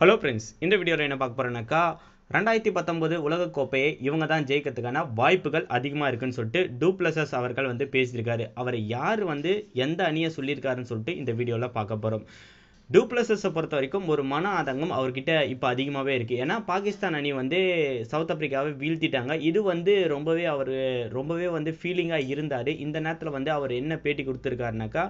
Hello friends இந்த வீடியோவில் என்ன பார்க்க போகிறேன்னாக்கா ரெண்டாயிரத்தி பத்தொம்போது உலகக்கோப்பையை இவங்க தான் ஜெயிக்கிறதுக்கான வாய்ப்புகள் அதிகமாக இருக்குன்னு சொல்லிட்டு டூப்ளசஸ் அவர்கள் வந்து பேசியிருக்காரு. அவரை யார் வந்து எந்த அணியை சொல்லியிருக்காருன்னு சொல்லிட்டு இந்த வீடியோவில் பார்க்க போகிறோம் டூப்ளசஸை பொறுத்த வரைக்கும் ஒரு மன ஆதங்கம் அவர்கிட்ட இப்போ அதிகமாகவே இருக்குது ஏன்னா பாகிஸ்தான் அணி வந்து சவுத் ஆப்பிரிக்காவை வீழ்த்திட்டாங்க. இது வந்து ரொம்பவே அவர் ரொம்பவே வந்து ஃபீலிங்காக இருந்தார். இந்த நேரத்தில் வந்து அவர் என்ன பேட்டி கொடுத்துருக்காருனாக்கா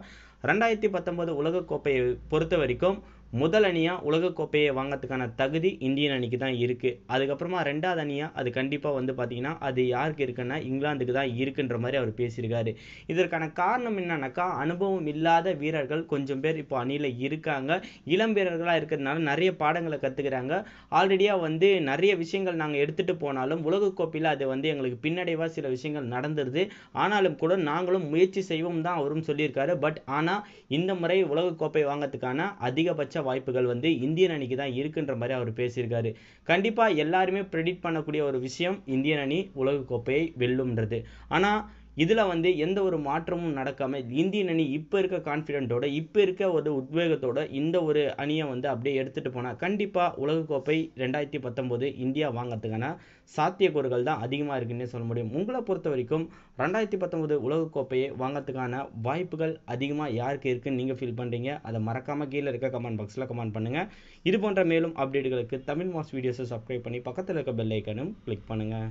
ரெண்டாயிரத்தி பத்தொம்போது உலகக்கோப்பையை பொறுத்த வரைக்கும் முதல் அணியாக உலகக்கோப்பையை வாங்கிறதுக்கான தகுதி இந்தியன் அணிக்கு தான் இருக்குது அதுக்கப்புறமா ரெண்டாவது அணியாக அது கண்டிப்பாக வந்து பார்த்திங்கன்னா அது யாருக்கு இருக்குன்னா இங்கிலாந்துக்கு தான் இருக்குன்ற மாதிரி அவர் பேசியிருக்காரு. இதற்கான காரணம் என்னன்னாக்கா அனுபவம் இல்லாத வீரர்கள் கொஞ்சம் பேர் இப்போ அணியில் இருக்காங்க. இளம் வீரர்களாக இருக்கிறதுனால நிறைய பாடங்களை கற்றுக்கிறாங்க ஆல்ரெடியாக வந்து நிறைய விஷயங்கள் நாங்கள் எடுத்துகிட்டு போனாலும் உலகக்கோப்பையில் அது வந்து எங்களுக்கு பின்னடைவாக சில விஷயங்கள் நடந்துருது. ஆனாலும் கூட நாங்களும் முயற்சி செய்வோம் தான் அவரும் சொல்லியிருக்காரு. பட் ஆனால் ஆனால் இந்த முறை உலகக்கோப்பை வாங்கிறதுக்கான அதிகபட்ச வாய்ப்புகள் வந்து இந்தியன் அணிக்கு தான் இருக்குன்ற மாதிரி அவர் பேசியிருக்காரு. கண்டிப்பாக எல்லாருமே ப்ரெடிக்ட் பண்ணக்கூடிய ஒரு விஷயம் இந்தியன் அணி உலகக்கோப்பையை வெல்லும்ன்றது. ஆனால் இதில் வந்து எந்த ஒரு மாற்றமும் நடக்காமல் இந்தியன் அணி இப்போ இருக்க கான்ஃபிடென்ட்டோட இப்போ இருக்க ஒரு உத்வேகத்தோட இந்த ஒரு அணியை வந்து அப்படியே எடுத்துகிட்டு போனால் கண்டிப்பாக உலகக்கோப்பை ரெண்டாயிரத்தி பத்தொம்போது இந்தியா வாங்கிறதுக்கான சாத்தியக்கூறுகள் தான் அதிகமாக இருக்குன்னே சொல்ல முடியும். உங்களை பொறுத்த வரைக்கும் ரெண்டாயிரத்தி பத்தொம்போது உலகக்கோப்பையை வாங்கிறதுக்கான வாய்ப்புகள் அதிகமாக யாருக்கு இருக்குன்னு நீங்கள் ஃபீல் பண்ணுறீங்க அதை மறக்காமல் கீழே இருக்க கமெண்ட் பாக்ஸில் கமெண்ட் பண்ணுங்கள் இது போன்ற மேலும் அப்டேட்டுகளுக்கு தமிழ் மாஸ் வீடியோஸை சப்ஸ்கிரைப் பண்ணி பக்கத்தில் இருக்க பெல் ஐக்கனும் கிளிக் பண்ணுங்கள்